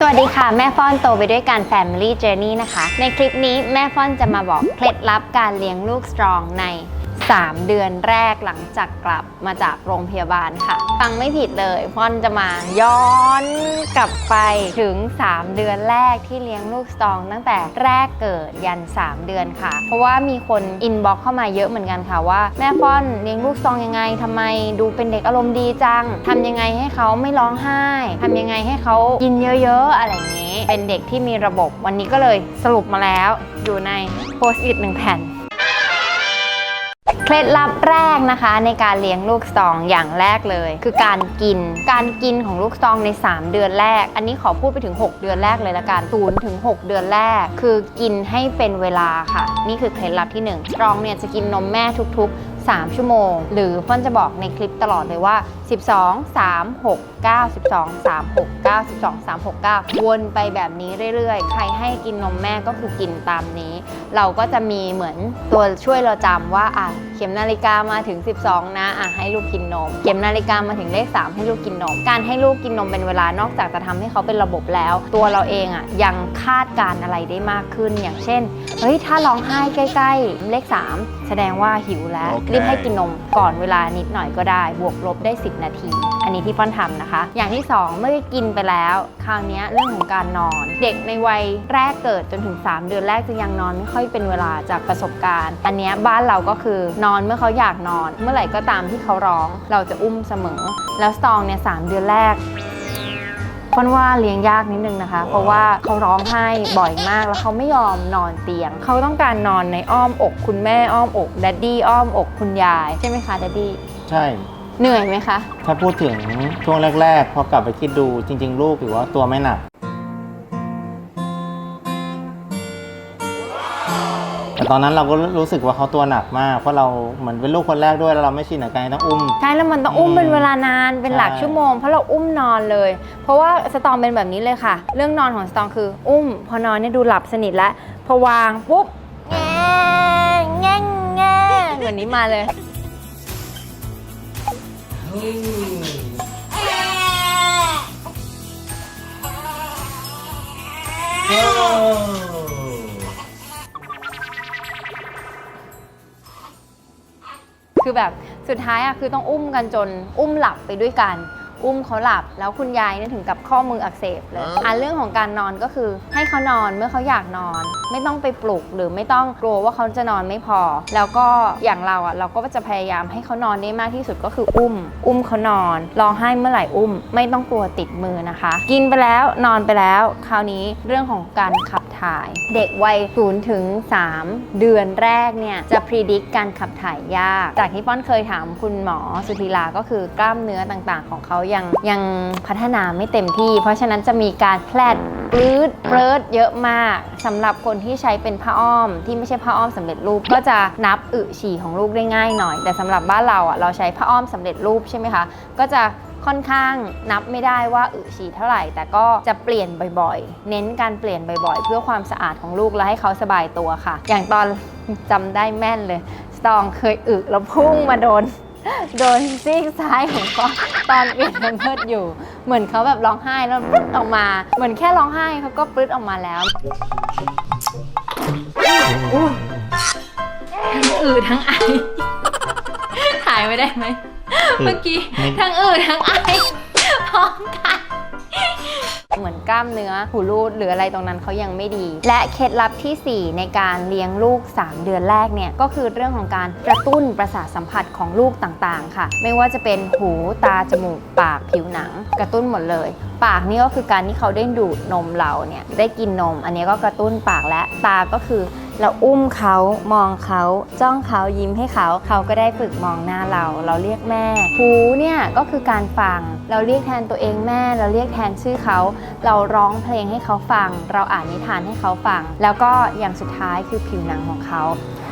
สวัสดีค่ะ แม่ฟ้อนโตไปด้วยการ Family Journey นะคะ ในคลิปนี้แม่ฟ้อนจะมาบอกเคล็ดลับการเลี้ยงลูกสตรองใน 3 เดือนแรกหลังจากกลับมาจากโรงพยาบาลค่ะ ฟังไม่ผิดเลยฟ้อนจะมาย้อนกลับไปถึง 3 เดือนแรกที่เลี้ยงลูกสตอง ตั้งแต่แรกเกิดยัน 3 เดือนค่ะ เพราะว่ามีคนอินบ็อกเข้ามาเยอะเหมือนกันค่ะว่าแม่ฟ้อนเลี้ยงลูกสตองยังไงทำไมดูเป็นเด็กอารมณ์ดีจังทำยังไงให้เขาไม่ร้องไห้ทำยังไงให้เขากินเยอะๆ อะไรอย่างนี้ เป็นเด็กที่มีระบบวันนี้ก็เลยสรุปมาแล้วอยู่ในโพสต์อิทหนึ่งแผ่น เคล็ดลับแรกนะคะในการเลี้ยงลูกสตองอย่างแรกเลย คือการกิน การกินของลูกสตองใน 3 เดือนแรก อันนี้ขอพูดไปถึง 6 เดือนแรกเลยละกัน0ถึง6เดือนแรก คือกินให้เป็นเวลาค่ะ นี่คือเคล็ดลับที่1สตรองเนี่ยจะกินนมแม่ทุก ๆ 3 ชั่วโมง หรือเพ่อนจะบอกในคลิปตลอดเลยว่า 12 3 6 9 12 3 6 9 12 3 6 9 วนไปแบบนี้เรื่อยๆ ใครให้กินนมแม่ก็คือกินตามนี้เราก็จะมีเหมือนตัวช่วยเราจำว่าอะเข็มนาฬิกามาถึง 12 นะอะให้ลูกกินนม เข็มนาฬิกามาถึงเลข 3 ให้ลูกกินนม การให้ลูกกินนมเป็นเวลานอกจากจะทำให้เขาเป็นระบบแล้ว ตัวเราเองอะยังคาดการณ์อะไรได้มากขึ้นอย่างเช่นเฮ้ยถ้าร้องไห้ใกล้ ๆ เลข 3 แสดงว่าหิวแล้วโอเครีบให้กินนมก่อนเวลานิดหน่อยก็ได้ บวกลบได้ 10 นาที อันนี้ที่ป้อนทำนะคะ อย่างที่ 2 เมื่อกินไปแล้วคราวเนี้ยเรื่องของการนอน เด็กในวัยแรกเกิดจนถึง 3 เดือนแรกจะยังนอนไม่ค่อยเป็นเวลาจากประสบการณ์ อันเนี้ยบ้านเราก็คือนอนเมื่อเขาอยากนอน เมื่อไหร่ก็ตามที่เขาร้อง เราจะอุ้มเสมอ แล้วสตองเนี่ยสามเดือนแรกเพราะว่าเลี้ยงยากนิดนึงนะคะ เพราะว่าเขาร้องไห้บ่อยมากแล้วเขาไม่ยอมนอนเตียง เขาต้องการนอนในอ้อมอก คุณแม่อ้อมอกดัดดี้อ้อมอกคุณยาย ใช่ไหมคะดัดดี้ใช่เหนื่อยไหมคะ ถ้าพูดถึงช่วงแรก ๆ พอกลับไปคิดดูจริง ๆ ลูกถือว่าตัวไม่หนัก แต่ตอนนั้นเราก็รู้สึกว่าเขาตัวหนักมาก เพราะเราเหมือนเป็นลูกคนแรกด้วยแล้วเราไม่ชินกับการต้องอุ้ม ใช่แล้วมันต้องอุ้มอืมเป็นเวลานานเป็นหลักใช่ชั่วโมงเพราะเราอุ้มนอนเลย เพราะว่าสตองเป็นแบบนี้เลยค่ะ เรื่องนอนของสตองคือ อุ้ม พอนอนเนี่ยดูหลับสนิทแล้วพอวางปุ๊บแง่แง่แง่เหมือนนี้มาเลย คือแบบสุดท้ายอะคือต้องอุ้มกันจนอุ้มหลับไปด้วยกัน อุ้มเขาหลับ แล้วคุณยายเนี่ยถึงกับข้อมืออักเสบเลยอะเรื่องของการนอนก็คือ ให้เขานอนเมื่อเขาอยากนอน ไม่ต้องไปปลุกหรือไม่ต้องกลัวว่าเขาจะนอนไม่พอ แล้วก็อย่างเราอะเราก็จะพยายามให้เขานอนได้มากที่สุดก็คืออุ้ม อุ้มเขานอนร้องไห้เมื่อไหร่อุ้ม ไม่ต้องกลัวติดมือนะคะ กินไปแล้วนอนไปแล้ว คราวนี้เรื่องของการขับถ่าย เด็กวัย0ถึง3เดือนแรกเนี่ยจะพิจิตการขับถ่ายยาก จากที่ป้อนเคยถามคุณหมอสุธีลาก็คือกล้ามเนื้อต่างๆ ของเขายังยังพัฒนาไม่เต็มที่ เพราะฉะนั้นจะมีการแพลดปลื้ดเปิดเยอะมากสำหรับคนที่ใช้เป็นผ้าอ้อม ที่ไม่ใช่ผ้าอ้อมสำเร็จรูปก็จะนับอึฉี่ของลูกได้ง่ายหน่อย แต่สำหรับบ้านเราอะเราใช้ผ้าอ้อมสำเร็จรูปใช่ไหมคะก็จะค่อนข้างนับไม่ได้ว่าอึฉี่เท่าไหร่ แต่ก็จะเปลี่ยนบ่อยๆ เน้นการเปลี่ยนบ่อยๆ เพื่อความสะอาดของลูกและให้เขาสบายตัวค่ะ อย่างตอนจำได้แม่นเลยสตองเคยอึแล้วพุ่งมาโดน โดนซีกซ้ายของพ่อตอนเปลี่ยนแพมเพิร์ดอยู่ เหมือนเขาแบบร้องไห้แล้วปึ๊ดออกมา เหมือนแค่ร้องไห้เขาก็ปึ๊ดออกมาแล้วทั้งอืดทั้งไอถ่ายไว้ได้ไหมเมื่อกี้ไม่ทั้งอืดทั้งไอพร้อมกัน เหมือนกล้ามเนื้อหูรูดหรืออะไรตรงนั้นเขายังไม่ดี และเคล็ดลับทีสี่ 4 ในการเลี้ยงลูก 3 เดือนแรกเนี่ยก็คือเรื่องของการกระตุ้นประสาทสัมผัสของลูกต่างๆ ค่ะ ไม่ว่าจะเป็นหูตาจมูก ปากผิวหนัง กระตุ้นหมดเลย ปากนี่ก็คือการที่เขาได้ดูดนมเราเนี่ยได้กินนม อันนี้ก็กระตุ้นปากและตาก็คือ เราอุ้มเขามองเขาจ้องเขายิ้มให้เขาเขาก็ได้ฝึกมองหน้าเรา เราเรียกแม่ หูเนี่ยก็คือการฟัง เราเรียกแทนตัวเองแม่ เราเรียกแทนชื่อเขา เราร้องเพลงให้เขาฟัง เราอ่านนิทานให้เขาฟัง แล้วก็อย่างสุดท้ายคือผิวหนังของเขา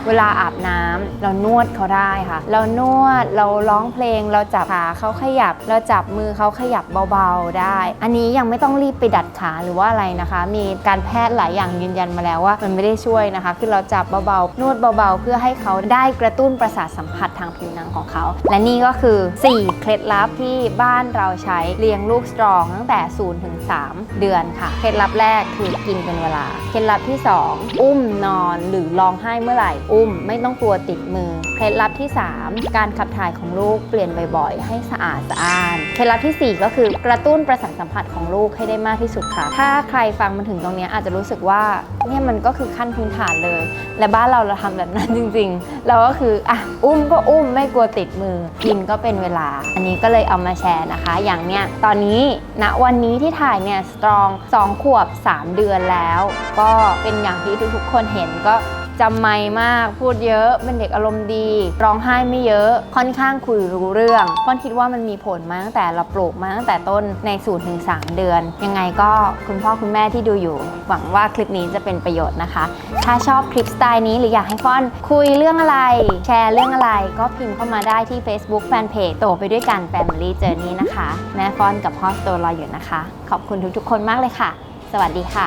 เวลาอาบน้ำเรานวดเขาได้ค่ะ เรานวดเราร้องเพลง เราจับขาเขาขยับ เราจับมือเขาขยับเบาๆได้ อันนี้ยังไม่ต้องรีบไปดัดขาหรือว่าอะไรนะคะ มีการแพทย์หลายอย่างยืนยันมาแล้วว่า มันไม่ได้ช่วยนะคะ คือเราจับเบาๆนวดเบาๆ เพื่อให้เขาได้กระตุ้นประสาทสัมผัสทางผิวหนังของเขา และนี่ก็คือ 4 เคล็ดลับที่บ้านเราใช้เลี้ยงลูกสตรองตั้งแต่0ถึง3เดือนค่ะ เคล็ดลับแรกคือกินเป็นเวลา เคล็ดลับที่ 2 อุ้มนอนหรือร้องไห้เมื่อไหร่อุ้ม ไม่ต้องกลัวติดมือ เคล็ดลับที่ 3 การขับถ่ายของลูกเปลี่ยนบ่อยๆ ให้สะอาดสะอ้าน เคล็ดลับทีสี่ 4 ก็คือกระตุ้นประสาทสัมผัสของลูกให้ได้มากที่สุดค่ะ ถ้าใครฟังมาถึงตรงนี้อาจจะรู้สึกว่าเนี่ยมันก็คือขั้นพื้นฐานเลย และบ้านเราเราทำแบบนั้นจริงๆ เราก็คืออะอุ้มก็อุ้มไม่กลัวติดมือ กินก็เป็นเวลา อันนี้ก็เลยเอามาแชร์นะคะ อย่างเนี้ยตอนนี้ณวันนี้ที่ถ่ายเนี่ยสตรอง 2 ขวบ 3 เดือนแล้ว ก็เป็นอย่างที่ทุกๆคนเห็นก็ จำไม่มาก พูดเยอะเป็นเด็กอารมณ์ดี ร้องไห้ไม่เยอะ ค่อนข้างคุยรู้เรื่องป้อนคิดว่ามันมีผลมาตั้งแต่เราปลูกมาตั้งแต่ต้นใน0ูนถึงสเดือน ยังไงก็คุณพ่อคุณแม่ที่ดูอยู่ หวังว่าคลิปนี้จะเป็นประโยชน์นะคะ ถ้าชอบคลิปสไตล์นี้หรืออยากให้ฟ้อนคุยเรื่องอะไร แชร์เรื่องอะไร ก็พิมพ์เข้ามาได้ที่ Facebook Fanpage โตไปด้วยกัน Family Journey นะคะแม่ฟ้อนกับพ่อสโตรออยู่นะคะ ขอบคุณทุกๆคนมากเลยค่ะ สวัสดีค่ะ